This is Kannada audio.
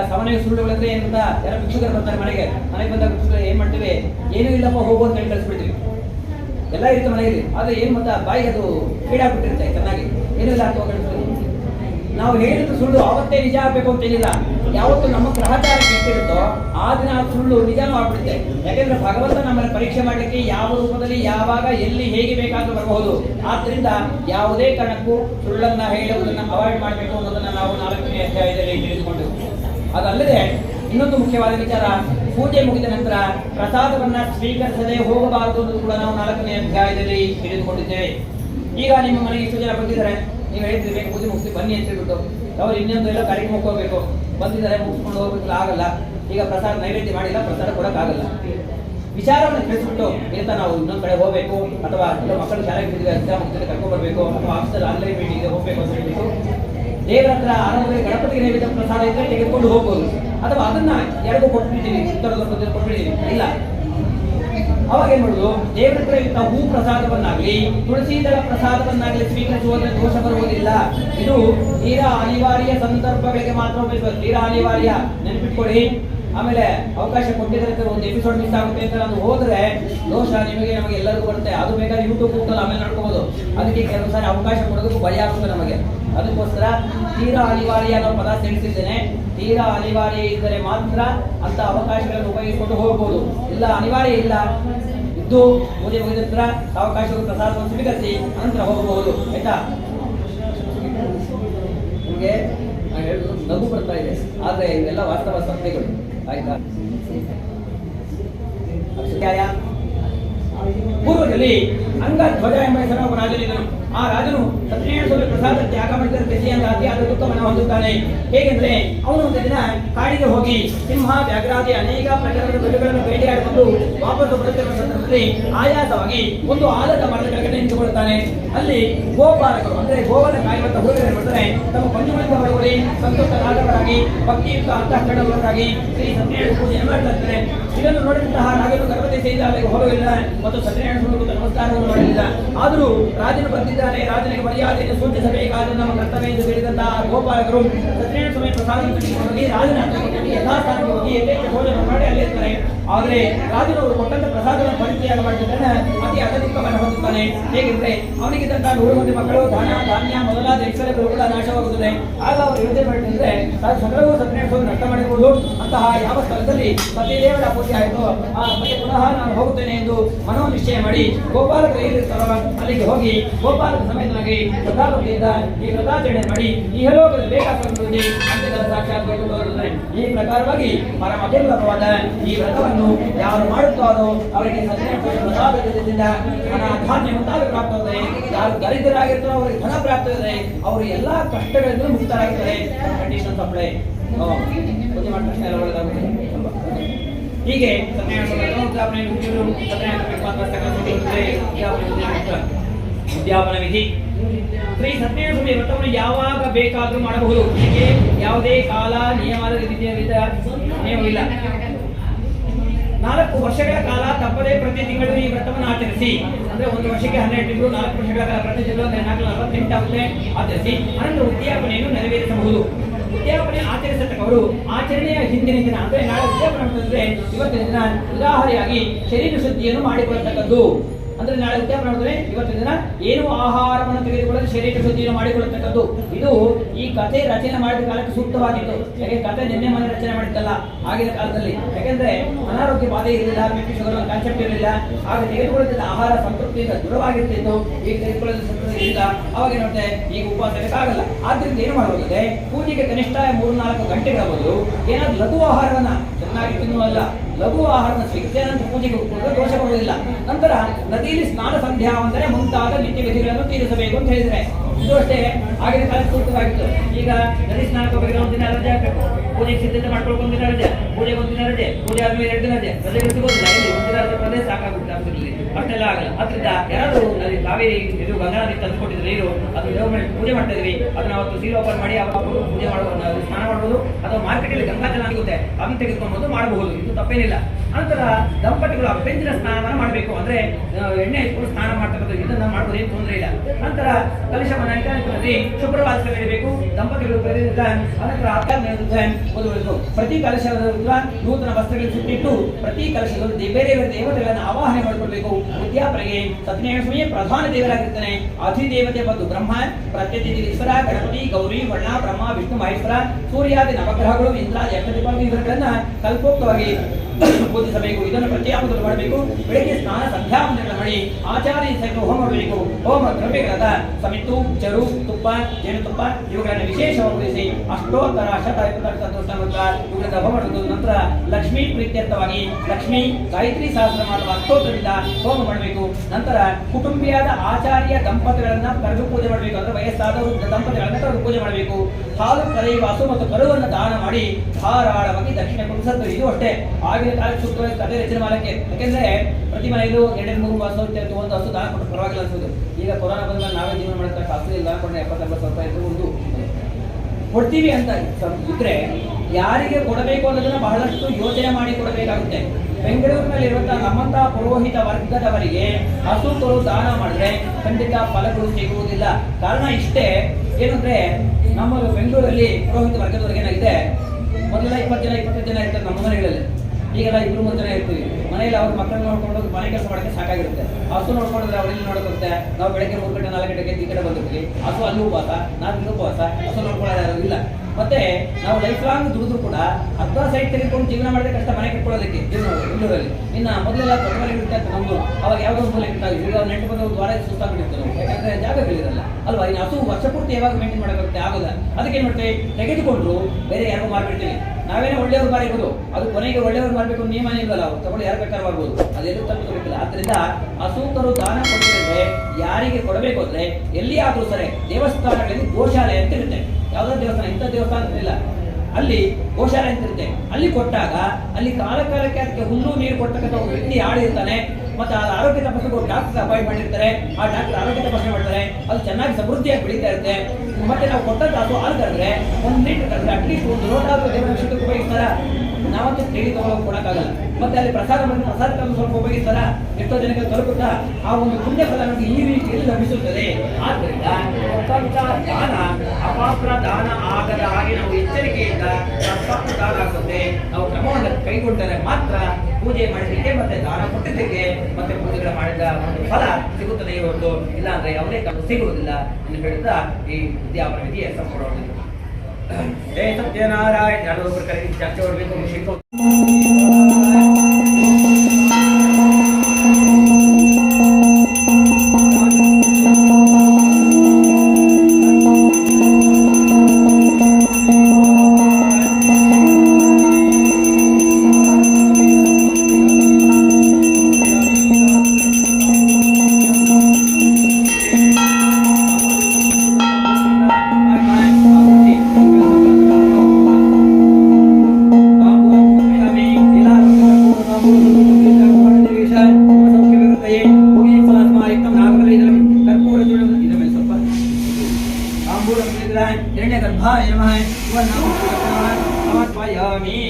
ಸಾಮಾನ್ಯ ಸುಳ್ಳುಗಳಂದ್ರೆ ಏನಂತ ಯಾರ ಭಿಕ್ಷುಕರು ಬರ್ತಾರೆ ಮನೆಗೆ. ಮನೆಗೆ ಬಂದಾಗ ಭಿಕ್ಷುಕರು ಏನ್ ಮಾಡ್ತೀವಿ? ಏನೂ ಇಲ್ಲಪ್ಪ, ಹೋಗೋ ಅಂತ ಹೇಳಿ ಕಳಿಸ್ಬಿಡ್ತೀವಿ. ಎಲ್ಲ ಇರುತ್ತೆ ಮನೆಯಲ್ಲಿ. ಆದ್ರೆ ಏನ್ ಗೊತ್ತಾ? ಬಾಯಿಗೆ ಅದು ಕೀಡಾಗ್ಬಿಟ್ಟಿರುತ್ತೆ ಚೆನ್ನಾಗಿ. ಏನೂ ಇಲ್ಲ ಅಂತ ಕಳಿಸ್ತೀವಿ ನಾವು ಹೇಳಿದ್ರು ಸುಳ್ಳು ಅವತ್ತೇ ನಿಜ ಆಗ್ಬೇಕು ಅಂತ ಏನಿಲ್ಲ. ಯಾವತ್ತು ನಮ್ಮ ಗ್ರಹಚಾರ ಕೆಟ್ಟಿರುತ್ತೋ, ಆ ದಿನ ಆ ಸುಳ್ಳು ನಿಜನೂ ಆಗ್ಬಿಡುತ್ತೆ. ಯಾಕೆಂದ್ರೆ ಭಗವಂತ ನಮ್ಮನ್ನು ಪರೀಕ್ಷೆ ಮಾಡಲಿಕ್ಕೆ ಯಾವ ರೂಪದಲ್ಲಿ, ಯಾವಾಗ, ಎಲ್ಲಿ, ಹೇಗೆ ಬೇಕಾದ್ರೂ ಬರಬಹುದು. ಆದ್ರಿಂದ ಯಾವುದೇ ಕಾರಣಕ್ಕೂ ಸುಳ್ಳನ್ನ ಹೇಳುವುದನ್ನ ಅವಾಯ್ಡ್ ಮಾಡಬೇಕು ಅನ್ನೋದನ್ನ ನಾವು ನಾಲ್ಕನೇ ಅಧ್ಯಾಯದಲ್ಲಿ ತಿಳಿದುಕೊಂಡೆವು. ಅದಲ್ಲದೆ ಇನ್ನೊಂದು ಮುಖ್ಯವಾದ ವಿಚಾರ, ಪೂಜೆ ಮುಗಿದ ನಂತರ ಪ್ರಸಾದವನ್ನ ಸ್ವೀಕರಿಸದೆ ಹೋಗಬಾರದು ಅನ್ನೋದು ಕೂಡ ನಾವು ನಾಲ್ಕನೇ ಅಧ್ಯಾಯದಲ್ಲಿ ತಿಳಿದುಕೊಂಡಿದ್ದೇವೆ. ಈಗ ನಿಮ್ಮ ಮನೆಗೆ ಎಷ್ಟು ಜನ ಬಂದಿದ್ದಾರೆ. ನೀವು ಹೇಳಿದ್ರಿ ಬೇಕು ಪೂಜೆ ಮುಗಿಸಿ ಬನ್ನಿ ಅಂತ ಹೇಳ್ಬಿಟ್ಟು. ಅವ್ರು ಇನ್ನೊಂದು ಎಲ್ಲ ಕಾರ್ಯಕ್ರಮಕ್ಕೆ ಹೋಗ್ಬೇಕು. ಬಂದಿದ್ದಾರೆ, ಮುಗಿಸ್ಕೊಂಡು ಹೋಗ್ಬೇಕು, ಆಗಲ್ಲ. ಈಗ ಪ್ರಸಾದ ನೈವೇದ್ಯ ಮಾಡಿಲ್ಲ, ಪ್ರಸಾದ ಕೊಡೋಕ್ಕಾಗಲ್ಲ ವಿಚಾರವನ್ನು ತಿಳಿಸ್ಬಿಟ್ಟು ಇಂತ ನಾವು ಇನ್ನೊಂದು ಕಡೆ ಹೋಗಬೇಕು. ಅಥವಾ ಮಕ್ಕಳು ಶಾಲೆಗೆ ಬಿದ್ದಿದ್ದಾರೆ ಎಕ್ಸಾಮ್ ಕರ್ಕೊಂಡು ಬರಬೇಕು. ಅಥವಾ ಆಫೀಸಲ್ಲಿ ಆನ್ಲೈನ್ ಮೀಟಿಂಗ್ಗೆ ಹೋಗ್ಬೇಕು ಅಂತ ಹೇಳ್ಬಿಟ್ಟು ದೇವರ ಹತ್ರ ಆರಾಧನೆ ಗಣಪತಿ ನೈವೇದ್ಯ ಪ್ರಸಾದ ಇದ್ರೆ ತೆಗೆದುಕೊಂಡು ಹೋಗ್ಬೋದು. ಅಥವಾ ಅದನ್ನ ಯಾರಿಗೂ ಕೊಟ್ಬಿಟ್ಟಿದ್ದೀನಿ ಉತ್ತರದ ಕೊಟ್ಬಿಟ್ಟಿದ್ದೀನಿ ಇಲ್ಲ. ಅವಾಗ ಏನ್ ಮಾಡುದು? ದೇವರ ಹತ್ರ ಇಂಥ ಹೂ ಪ್ರಸಾದವನ್ನಾಗ್ಲಿ ತುಳಸಿ ದಳ ಪ್ರಸಾದವನ್ನಾಗ್ಲಿ ಸ್ವೀಕರಿಸುವುದರ ದೋಷ ಬರುವುದಿಲ್ಲ. ಇದು ತೀರಾ ಅನಿವಾರ್ಯ ಸಂದರ್ಭಗಳಿಗೆ ಮಾತ್ರ ತೀರಾ ಅನಿವಾರ್ಯ. ನೆನ್ಪಿಟ್ಕೊಳ್ಳಿ. ಆಮೇಲೆ ಅವಕಾಶ ಕೊಟ್ಟಿದ್ರೆ ಒಂದು ಎಪಿಸೋಡ್ ಮಿಸ್ ಆಗುತ್ತೆ ಅಂತ ನಾನು ಹೋದ್ರೆ ದೋಷ ನಿಮಗೆ, ನಮಗೆ ಎಲ್ಲರಿಗೂ ಬರುತ್ತೆ. ಅದು ಬೇಕಾದ್ರೆ ಯೂಟ್ಯೂಬ್ ಹೋಗ್ತಲ್ಲ, ಆಮೇಲೆ ನೋಡ್ಕೋಬಹುದು ಅದಕ್ಕೆ ಕೆಲವು ಸಾರಿ ಅವಕಾಶ ಕೊಡೋದಕ್ಕೂ ಭಯ ಆಗುತ್ತೆ ನಮಗೆ. ಅದಕ್ಕೋಸ್ಕರ ತೀರಾ ಅನಿವಾರ್ಯ ಅನ್ನೋ ಪದ ತಿಳಿಸಿದ್ದೇನೆ. ತೀರಾ ಅನಿವಾರ್ಯ ಇದ್ದರೆ ಮಾತ್ರ ಅಂತ ಅವಕಾಶಗಳನ್ನು ಉಪಯೋಗಿಸಿಕೊಂಡು ಹೋಗಬಹುದು ಇಲ್ಲ, ಅನಿವಾರ್ಯ ಇಲ್ಲ. ಇದ್ದು ಪೂಜೆ ಮುಗಿದ ನಂತರ ಅವಕಾಶಗಳು ಪ್ರಸಾದವನ್ನು ಸ್ವೀಕರಿಸಿ ನಂತರ ಹೋಗಬಹುದು ಆಯ್ತಾ? ನಿಮಗೆ ನಗು ಬರ್ತಾ ಇದೆ. ಆದ್ರೆ ಇವೆಲ್ಲ ವಾಸ್ತವ ಸತ್ಯಗಳು. ಆಯ್ತಾ? ಪೂರ್ವದಲ್ಲಿ ಪೂರ್ವದಲ್ಲಿ ಅಂಗಧ್ವಜ ಎಂಬ ಹೆಸರ ಒಬ್ಬ ರಾಜನಿದ್ದನು ಆ ರಾಜನು ಸತ್ಯನಾರಾಯಣ ಸ್ವಾಮಿ ಪ್ರಸಾದ ತ್ಯಾಗ ಮಾಡಿದ ಅಂತ ಅತಿಯಾದ ದುಃಖವನ್ನು ಹೊಂದುತ್ತಾನೆ. ಹೇಗೆಂದ್ರೆ ಅವನು ಒಂದು ದಿನ ಕಾಡಿಗೆ ಹೋಗಿ ಸಿಂಹ, ವ್ಯಾಘ್ರಾದಿ ಅನೇಕ ಪ್ರಕರಣದ ಬೆಳೆಗಳನ್ನು ಬೇಟೆಯಾಡಿಕೊಂಡು ವಾಪಸ್ಸು ಬರುತ್ತಿರುವ ಸಂದರ್ಭದಲ್ಲಿ ಆಯಾಸವಾಗಿ ಒಂದು ಆಲದ ಮರದ ಕೆಳಗಡೆ ನಿಂತುಕೊಳ್ಳುತ್ತಾನೆ. ಅಲ್ಲಿ ಗೋಪಾಲಕರು, ಅಂದ್ರೆ ಗೋವನ ಕಾಯುವಂತ ಹುಡುಗರು ಬರ್ತಾರೆ ತಮ್ಮ ಪಂಚಮಳಿಂದ ಸಂತೋಷ ಸಂತೋಷರಾದವರಾಗಿ ಭಕ್ತಿಯುಕ್ತ ಅಂತಃಕರಣವರಾಗಿ ಶ್ರೀ ಸತ್ಯನಾರಾಯಣ ಪೂಜೆ ಮಾಡ್ತಾ ಇರ್ತಾರೆ ಇದನ್ನು ನೋಡಿದಂತಹ ರಾಜನು ಗರ್ಭತೆ ಸೇರಿದ ಹೋಗಲಿಲ್ಲ ಮತ್ತು ಸತ್ಯನಾರಾಯಣ ಸ್ವಾಮಿ ನಮಸ್ಕಾರವನ್ನು ಮಾಡಲಿಲ್ಲ. ಆದರೂ ರಾಜನು ಬಂದಿದ್ದಾನೆ ರಾಜನಿಗೆ ಮರ್ಯಾದೆಯನ್ನು ಸೂಚಿಸಬೇಕಾದ ನಮ್ಮ ಕರ್ತವ್ಯ ಎಂದು ಹೇಳಿದಂತಹ ಗೋಪಾಲಕರು ಸ್ವಾಮಿ ಪ್ರಸಾದ ಹೋಗಿ ರಾಜನ ಯಥಾಸ್ಥಾನಕ್ಕೆ ಹೋಗಿ ಯಥೇಚ್ಛ ಭೋಜನ ಮಾಡಿ ಅಲ್ಲಿ ಇರ್ತಾರೆ. ಆದರೆ ರಾಜನು ಅವರು ಕೊಟ್ಟಂತ ಪ್ರಸಾದವನ್ನು ಪರಿಚಯ ಮಾಡಿದ್ದನ್ನು ಅತಿ ಅಗತ್ಯವನ್ನು ಹೊಂದುತ್ತಾನೆ. ಹೇಗೆಂದ್ರೆ ಅವನಿಗಿದ್ದಂತಹ ನೂರು ಮಂದಿ ಮಕ್ಕಳು ದಾನ, ಧಾನ್ಯ ಮೊದಲಾದ ಎಕ್ಸರೆಗಳು ಕೂಡ ನಾಶವಾಗುತ್ತದೆ. ಆಗ ಅವರು ಯೋಚನೆ ಮಾಡಿದ್ರೆ ಸಕಲವೂ ಸತ್ಯನಾರಾಯಣ ನಷ್ಟ ಮಾಡಿಕೊಂಡು ಅಂತಹ ಯಾವ ಸ್ಥಳದಲ್ಲಿ ಸತ್ಯದೇವರ ಪೂಜೆ ಆಯಿತು. ಆ ಪುನಃ ನಾನು ಹೋಗುತ್ತೇನೆ ಎಂದು ಮನೋ ನಿಶ್ಚಯ ಮಾಡಿ ಗೋಪಾಲಕರು ಎಲ್ಲಿರ್ತಾರೋ ಅಲ್ಲಿಗೆ ಹೋಗಿ ಗೋಪಾಲಕ ಸಮೇತನಾಗಿ ಪ್ರತಾಪತಿಯಿಂದ ಈ ವ್ರತಾಚರಣೆ ಮಾಡಿ ಈ ಲೋಕದಲ್ಲಿ ಬೇಕಾಗಿ ಸಾಕ್ಷಾತ್ ಈ ಪ್ರಕಾರವಾಗಿ ಪರಮ ದುರ್ಲಭವಾದ ಈ ವ್ರತವನ್ನು ಯಾರು ಮಾಡುತ್ತಾರೋ ಅವರಿಗೆ ಪ್ರಸಾದದಿಂದ ಹಣ ಧಾನ್ಯ ಮುಂತಾದ ಪ್ರಾಪ್ತವಾಗುತ್ತದೆ ಯಾರು ದರಿದ್ರರಾಗಿರ್ತಾರೋ ಅವರಿಗೆ ಧನ ಪ್ರಾಪ್ತವಾಗುತ್ತದೆ ಅವರು ಎಲ್ಲಾ ಕಷ್ಟಗಳಿಂದ ಮುಕ್ತರಾಗಿರ್ತಾರೆ ಕಂಡೀಷನ್ ಅಲ್ವಾ? ಹೀಗೆ ಸತ್ಯನಾರಾಯಣ ಸತ್ಯನಾರಾಯಣ ಉದ್ಯಾಪನ ವಿಧಿ ಶ್ರೀ ಸತ್ಯನಾರಾಯಣ ಸ್ವಾಮಿ ವ್ರತವನ್ನು ಯಾವಾಗ ಬೇಕಾದರೂ ಮಾಡಬಹುದು. ಹೀಗೆ ಯಾವುದೇ ಕಾಲ ನಿಯಮದ ರೀತಿಯ ನಿಯಮವಿಲ್ಲ. ನಾಲ್ಕು ವರ್ಷಗಳ ಕಾಲ ತಪ್ಪದೇ ಪ್ರತಿ ತಿಂಗಳು ಈ ವ್ರತವನ್ನು ಆಚರಿಸಿ. ಅಂದ್ರೆ ಒಂದು ವರ್ಷಕ್ಕೆ ಹನ್ನೆರಡು ತಿಂಗಳು, ನಾಲ್ಕು ವರ್ಷಗಳ ಕಾಲ ಪ್ರತಿ ತಿಂಗಳು ನಾಲ್ಕು ನಲವತ್ತೆಂಟು ಆಗುತ್ತೆ, ಆಚರಿಸಿ. ಅನಂತರ ಉದ್ಯಾಪನೆಯನ್ನು ನೆರವೇರಿಸಬಹುದು. ಉದ್ಯಾಪನೆ ಆಚರಿಸತಕ್ಕವರು ಆಚರಣೆಯ ಹಿಂದಿನ ದಿನ, ಅಂದ್ರೆ ನಾಳೆ ಉದ್ಯಾಪನೆ ಇವತ್ತಿನ ದಿನ ಉದಾಹರಣೆಯಾಗಿ ಶರೀರ ಶುದ್ಧಿಯನ್ನು ಮಾಡಿಕೊಳ್ಳತಕ್ಕದ್ದು ಅಂದ್ರೆ ನಾಳೆ ಉದ್ಯಾಪನೆ ಮಾಡಿದ್ರೆ ಇವತ್ತಿನ ದಿನ ಏನು ಆಹಾರವನ್ನು ತೆಗೆದುಕೊಳ್ಳಲು ಶರೀರ ಶುದ್ಧಿಯನ್ನು ಮಾಡಿಕೊಳ್ಳತಕ್ಕದ್ದು ಇದು ಈ ಕಥೆ ರಚನೆ ಮಾಡಿದ ಕಾಲಕ್ಕೆ ಸೂಕ್ತವಾಗಿತ್ತು. ಯಾಕೆ? ಕಥೆ ನಿನ್ನೆ ಮನೆ ರಚನೆ ಮಾಡಿದ್ದಲ್ಲ ಆಗಿನ ಕಾಲದಲ್ಲಿ. ಯಾಕೆಂದ್ರೆ ಅನಾರೋಗ್ಯ ಬಾಧೆ ಇರಲಿಲ್ಲ ಶುಗರ್ ಕಾನ್ಸೆಪ್ಟ್ ಇರಲಿಲ್ಲ. ಆಗ ತೆಗೆದುಕೊಳ್ಳುತ್ತಿದ್ದ ಆಹಾರ ಸಂತೃಪ್ತಿಯಿಂದ ದೂರವಾಗಿರ್ತಿತ್ತು ಈಗ ತೆಗೆದುಕೊಳ್ಳಲು ಸಂತೃಪ್ತಿ ಇಲ್ಲ. ಅವಾಗ ಏನಂತೆ ಈಗ ಉಪವಾಸ ಆಗಲ್ಲ ಆದ್ರಿಂದ ಏನು ಮಾಡಬಹುದಿದೆ ಪೂಜೆಗೆ ಕನಿಷ್ಠ ಮೂರು ನಾಲ್ಕು ಗಂಟೆಗಳ ಬದಲು ಏನಾದ್ರೂ ಲಘು ಆಹಾರವನ್ನ ಚೆನ್ನಾಗಿ ತಿನ್ನುವಲ್ಲ, ಲಘು ಆಹಾರನ ಸ್ವೀಕರಿಸಿದ ಪೂಜೆಗೆ ಒಪ್ಪಿಕೊಂಡ್ರೆ ದೋಷ ಬರುವುದಿಲ್ಲ. ನಂತರ ನದಿಯಲ್ಲಿ ಸ್ನಾನ ಸಂಧ್ಯಾ ಅಂದರೆ ಮುಂತಾದ ನಿತ್ಯ ವಿಧಿಗಳನ್ನು ತೀರಿಸಬೇಕು ಅಂತ ಹೇಳಿದ್ರೆ. ಇದು ಅಷ್ಟೇ, ಆಗಿನ ಕಾಲ ಸೂಕ್ತವಾಗಿತ್ತು ಈಗ ನದಿ ಸ್ನಾನಕ್ಕೆ ಒಂದು ದಿನ ರಜೆ ಹಾಕಬೇಕು. ಪೂಜೆಗೆ ಸಿದ್ಧತೆ ಮಾಡ್ಕೊಳಕ್ಕೆ ಒಂದಿನ ದಿನ ರಜೆ, ಪೂಜೆಗೆ ಒಂದು ದಿನ ರಜೆ, ಪೂಜೆ ಆದ್ಮೇಲೆ ಎರಡು ದಿನ ರಜೆ. ರಜೆ ಸಿಗೋದಿಲ್ಲ ಇಲ್ಲಿ ಒಂದು ದಿನ ರಜೆ ಬಂದ್ರೆ ಸಾಕಾಗುತ್ತೆ ಅಂತಿರಲಿ ಅಷ್ಟೆಲ್ಲ ಆಗಲ್ಲ. ಅದರಿಂದ ಯಾರಾದರೂ ನದಿ ಕಾವೇರಿ, ಇದು ಗಂಗಾ ನದಿ ತಂದುಕೊಟ್ಟಿದ್ರೆ ನೀರು, ಅದು ಗೌರ್ಮೆಂಟ್ ಪೂಜೆ ಮಾಡ್ತಾ ಇದ್ವಿ, ಅದನ್ನ ಅವತ್ತು ಸೀಲ್ ಓಪನ್ ಮಾಡಿ ಅವಾಗ ಪೂಜೆ ಅದು ಸ್ನಾನ ಮಾಡಬಹುದು ಅಥವಾ ಮಾರ್ಕೆಟಲ್ಲಿ ಗಂಗಾ ಜಲ ಸಿಗುತ್ತೆ, ಅದನ್ನ ತೆಗೆದುಕೊಂಡು ಮಾಡಬಹುದು. ಇದು ತಪ್ಪೇನಿಲ್ಲ. ನಂತರ ದಂಪತಿಗಳು ಅಭ್ಯಂಜನ ಸ್ನಾನವನ್ನು ಮಾಡಬೇಕು. ಅಂದ್ರೆ ಎಣ್ಣೆ ಹಚ್ಕೊಂಡು ಸ್ನಾನ ಮಾಡ್ತಕ್ಕಂಥ ಇದನ್ನ ಮಾಡಬಹುದು ಏನು ತೊಂದರೆ ಇಲ್ಲ. ನಂತರ ಕಲಶವನ್ನು ಮನೆ ಶುಭ್ರವಾಸ ಇಡಬೇಕು ದಂಪತಿಗಳು ಅನಂತರ ಓದಬೇಕು ಪ್ರತಿ ಕಲಶದ ನೂತನ ವಸ್ತ್ರಗಳು ಸುಟ್ಟಿಟ್ಟು ಪ್ರತಿ ಕಲಶದ ಬೇರೆ ಬೇರೆ ದೇವತೆಗಳನ್ನು ಆವಾಹನೆ ಮಾಡಿಕೊಳ್ಬೇಕು ವಿದ್ಯಾಪ್ರಗೆ ಸ್ವಾಮಿ ಪ್ರಧಾನ ದೇವರಾಗಿರ್ತಾನೆ. ಅಧಿದೇವತೆ ಮತ್ತು ಬ್ರಹ್ಮ ಪ್ರತ್ಯತಿಥಿ ಈಶ್ವರ, ಗಣಪತಿ, ಗೌರಿ, ವರ್ಣ, ಬ್ರಹ್ಮ, ವಿಷ್ಣು, ಮಹೇಶ್ವರ, ಸೂರ್ಯಾದಿ ನವಗ್ರಹಗಳು ಇಂದ್ರ ಯಕ್ಷದೀಪಾದಿ ಇವರುಗಳನ್ನ ಕಲ್ಪೋಕ್ತವಾಗಿ ಪೂಜಿಸಬೇಕು ಇದನ್ನು ಪ್ರತ್ಯಾಪದಲ್ಲಿ ಮಾಡಬೇಕು. ಬೆಳಿಗ್ಗೆ ಸ್ನಾನ, ಸಂಧ್ಯಾ ವಂದನೆಗಳನ್ನು ಮಾಡಿ ಆಚಾರ್ಯ ಸಹಿತ ಹೋಮ ಮಾಡಬೇಕು. ಹೋಮ ದ್ರವ್ಯಗಳಾದ ಸಮಿತ್ತು, ಚರು, ತುಪ್ಪ, ಜೇನುತುಪ್ಪ, ಇವುಗಳನ್ನು ವಿಶೇಷವಾಗಿ ಅಷ್ಟೋತ್ತರ ಇವುಗಳಿಂದ ಹೋಮ ಮಾಡುವುದು. ನಂತರ ಲಕ್ಷ್ಮೀ ಪ್ರೀತ್ಯರ್ಥವಾಗಿ ಲಕ್ಷ್ಮೀ ಗಾಯತ್ರಿ ಸಹಸ್ರ ಮಾಡುವ ಅಷ್ಟೋತ್ತರದಿಂದ ಹೋಮ ಮಾಡಬೇಕು. ನಂತರ ಕುಟುಂಬಿಯಾದ ಆಚಾರ್ಯ ದಂಪತಿಗಳನ್ನ ಕರೆದು ಪೂಜೆ ಮಾಡಬೇಕು. ಅಂದ್ರೆ ವಯಸ್ಸಾದ ದಂಪತಿಗಳನ್ನ ಕರೆದು ಪೂಜೆ ಮಾಡಬೇಕು. ಹಾಲು ಕರೆಯುವ ಹಸು ಮತ್ತು ಕರುವನ್ನು ದಾನ ಮಾಡಿ ಧಾರಾಳವಾಗಿ ದಕ್ಷಿಣ ಕೊಡಿಸತ್ತು ಇದು ಅಷ್ಟೇ. ಆಗಿನ ಕಾಲಕ್ಕೆ ಸೂಕ್ತವಾಗಿ ಅದೇ ರಚನೆ ಮಾಡಕ್ಕೆ. ಯಾಕೆಂದ್ರೆ ಪ್ರತಿ ಮನೆಯಲ್ಲಿ ಎರಡು ಮೂರು ಮಾಸ ಒಂದು ಹಸು ದಾನ ಕೊಟ್ಟು ಪರವಾಗಿಲ್ಲ ಅನ್ಸೋದು ಈಗ ಕೊರೋನಾ ಬಂದ ನಾವೇ ಜೀವನ ಮಾಡಕ್ಕೆ ಹಸು ಇಲ್ಲ ಕೊಂಡ್ರೆ ಎಪ್ಪತ್ತೊಂಬತ್ತು ಸಾವಿರ ರೂಪಾಯಿ ಒಂದು. ಕೊಡ್ತೀವಿ ಅಂತ ಇದ್ರೆ ಯಾರಿಗೆ ಕೊಡಬೇಕು ಅನ್ನೋದನ್ನ ಬಹಳಷ್ಟು ಯೋಚನೆ ಮಾಡಿ ಕೊಡಬೇಕಾಗುತ್ತೆ. ಬೆಂಗಳೂರಿನಲ್ಲಿರುವಂತಹ ನಮ್ಮಂತಹ ಪುರೋಹಿತ ವರ್ಗದವರಿಗೆ ಹಸು ಕೊಡು ದಾನ ಮಾಡಿದ್ರೆ ಖಂಡಿತ ಫಲಗಳು ಸಿಗುವುದಿಲ್ಲ. ಕಾರಣ ಇಷ್ಟೇ. ಏನಂದ್ರೆ ನಮ್ಮ ಬೆಂಗಳೂರಲ್ಲಿ ಪುರೋಹಿತ ವರ್ಗದವರಿಗೆ ಏನಾಗಿದೆ? ಮೊದಲ ಇಪ್ಪತ್ತು ಜನ, ಇಪ್ಪತ್ತೈದು ಜನ ಇರ್ತಾರೆ ನಮ್ಮ ಮನೆಗಳಲ್ಲಿ. ಈಗೆಲ್ಲ ನಾವು ಮೂರು ಜನ ಇರ್ತೀವಿ. ಮನೆಯಲ್ಲಿ ಅವ್ರ ಮಕ್ಕಳನ್ನ ನೋಡ್ಕೊಂಡು ಮನೆ ಕೆಲಸ ಮಾಡೋಕ್ಕೆ ಸಾಕಾಗಿರುತ್ತೆ. ಹಸು ನೋಡ್ಕೊಂಡ್ರೆ ಅವರಲ್ಲಿ ನೋಡ್ಕೊತ್ತೆ ನಾವು ಬೆಳಗ್ಗೆ ಮೂರು ಗಂಟೆ ನಾಲ್ಕು ಗಂಟೆಗೆ ಈ ಕಡೆ ಬಂದಿರ್ತೀವಿ. ಹಸು ಅಲ್ಲಿ ಉಪವಾಸ ನಾನು ಇಲ್ಲಿ ಉಪವಾಸ. ಹಸು ನೋಡ್ಕೊಳ್ಳೋದು ಇಲ್ಲ. ಮತ್ತೆ ನಾವು ಲೈಫ್ ಲಾಂಗ್ ದುಡಿದ್ರು ಕೂಡ ಅರ್ಧ ಸೈಟ್ ತೆಗೆದುಕೊಂಡು ಜೀವನ ಮಾಡಿದ್ರೆ ಕಷ್ಟ ಮನೆ ಕಟ್ಕೊಳ್ಳೋದಕ್ಕೆ ಬೆಂಗಳೂರಲ್ಲಿ. ಇನ್ನ ಮೊದಲೆಲ್ಲ ಮನೆ ಇರುತ್ತೆ ಅಂತ ನಮ್ದು. ಅವಾಗ ಯಾವ್ದೋ ಒಂದು ಇರ್ತಾ ಈಗ ನೆಂಟು ಬಂದು ದ್ವಾರ ಸುಸ್ತಾಗ್ಬಿಟ್ಟಿರ್ತಾರೆ ಯಾಕಂದ್ರೆ ಜಾಗ ಬೆಳಿರಲ್ಲ ಅಲ್ವಾ? ಇನ್ನು ಹಸು ವರ್ಷ ಪೂರ್ತಿ ಯಾವಾಗ ಮೇಂಟೈನ್ ಮಾಡಬೇಕಾಗುತ್ತೆ ಆಗೋದ ಅದಕ್ಕೆ ಏನ್ ಮಾಡ್ತೇವೆ? ತೆಗೆದುಕೊಂಡ್ರು ಬೇರೆ ಯಾರು ಮಾರ್ಬಿಡ್ತೀವಿ. ನಾವೇನೇ ಒಳ್ಳೆಯವ್ರು ಮಾರಿಬೋದು ಅದು ಕೊನೆಗೆ ಒಳ್ಳೆಯವ್ರು ಮಾರ್ಬೇಕು ನಿಯಮ ಇಲ್ವಲ್ಲ? ಅವ್ರು ತಗೊಂಡು ಯಾರು ಬೇಕಾದ್ರೂ ಮಾಡ್ಬೋದು ಅದೆಲ್ಲೂ ತಪ್ಪು ತಗೋಬೇಕಿಲ್ಲ ಆದ್ರಿಂದ ಅಸೂಕರು ದಾನ ಕೊಡ್ತಿದ್ರೆ ಯಾರಿಗೆ ಕೊಡಬೇಕು ಅಂದ್ರೆ ಎಲ್ಲಿಯಾದ್ರೂ ಸರಿ ದೇವಸ್ಥಾನಗಳಲ್ಲಿ ಗೋಶಾಲೆ ಅಂತ ಇರುತ್ತೆ. ಯಾವ್ದೋ ದೇವಸ್ಥಾನ, ಇಂಥ ದೇವಸ್ಥಾನ ಅಂತಿಲ್ಲ ಅಲ್ಲಿ ಗೋಶಾಲೆ ಅಂತ ಇರುತ್ತೆ. ಅಲ್ಲಿ ಕೊಟ್ಟಾಗ, ಅಲ್ಲಿ ಕಾಲ ಕಾಲಕ್ಕೆ ಅದಕ್ಕೆ ಹುಲ್ಲು, ನೀರು ಕೊಡ್ತಕ್ಕಂಥ ಒಬ್ಬ ವ್ಯಕ್ತಿ ಆಳಿರ್ತಾನೆ ಮತ್ತೆ ಆ ಆರೋಗ್ಯ ತಪಾಸಣೆ ಡಾಕ್ಟರ್ ಅಪಾಯಿಂಟ್ ಮಾಡಿರ್ತಾರೆ. ಆ ಡಾಕ್ಟರ್ ಆರೋಗ್ಯ ತಪಾಸಣೆ ಮಾಡ್ತಾರೆ. ಅದು ಚೆನ್ನಾಗಿ ಸಮೃದ್ಧಿಯಾಗಿ ಬೆಳೀತಾ ಇರುತ್ತೆ. ಮತ್ತೆ ನಾವು ಕೊಟ್ಟದ್ದು ಅದು ಹಾಲು ಕರೆದ್ರೆ ಒಂದು ಲೀಟರ್ ಕರೆದ್ರೆ ಅಟ್ಲೀಸ್ಟ್ ಒಂದು ಲೋಟ ಆದ್ರೂ ದೇವರ ಉಪಯೋಗಿಸ್ತಾರ? ನಾವಂತೂ ಕೇಳಿ ತಗೊಳಕ್ ಕೊಡೋಕ್ಕಾಗಲ್ಲ. ಮತ್ತೆ ಅಲ್ಲಿ ಪ್ರಸಾದ ಮಾಡಿ ಪ್ರಸಾದ ತಂದು ಸ್ವಲ್ಪ ಉಪಯೋಗಿಸ್ತಾರ? ಎಷ್ಟೋ ಜನಕ್ಕೆ ತಲುಪುತ್ತಾ ಆ ಒಂದು ಪುಣ್ಯ ಫಲ ನಮಗೆ ಈ ರೀತಿಯಲ್ಲಿ ಲಭಿಸುತ್ತದೆ. ಆದ್ದರಿಂದ ದಾನ, ಅಪಾತ್ರ ದಾನ ಆಗದ ಹಾಗೆ ನಾವು ಎಚ್ಚರಿಕೆಯಿಂದ ತಪ್ಪಾದ ದಾನ ಆಗುತ್ತೆ ನಾವು ಕ್ರಮವನ್ನು ಕೈಗೊಂಡರೆ ಮಾತ್ರ ಪೂಜೆ ಮಾಡಿದ್ದಕ್ಕೆ ಮತ್ತೆ ದಾನ ಕೊಟ್ಟಿದ್ದಕ್ಕೆ ಮತ್ತೆ ಪೂಜೆಗಳು ಮಾಡಿದ ಒಂದು ಫಲ ಸಿಗುತ್ತದೆ ಇವತ್ತು ಇಲ್ಲ ಅಂದ್ರೆ ಯಾವುದೇ ಕಾಲ ಸಿಗುವುದಿಲ್ಲ ಎಂದು ಹೇಳುತ್ತಾ ಈ ವಿದ್ಯಾಪನ ವಿಧಿಯ ಸಂಪೂರ್ಣವಾಗಿದೆ ಜಯ ಸತ್ಯನಾರಾಯಣ ಯಾರೋ ಒಬ್ಬರು भार्यमः वनं प्रभावान् समर्पयामि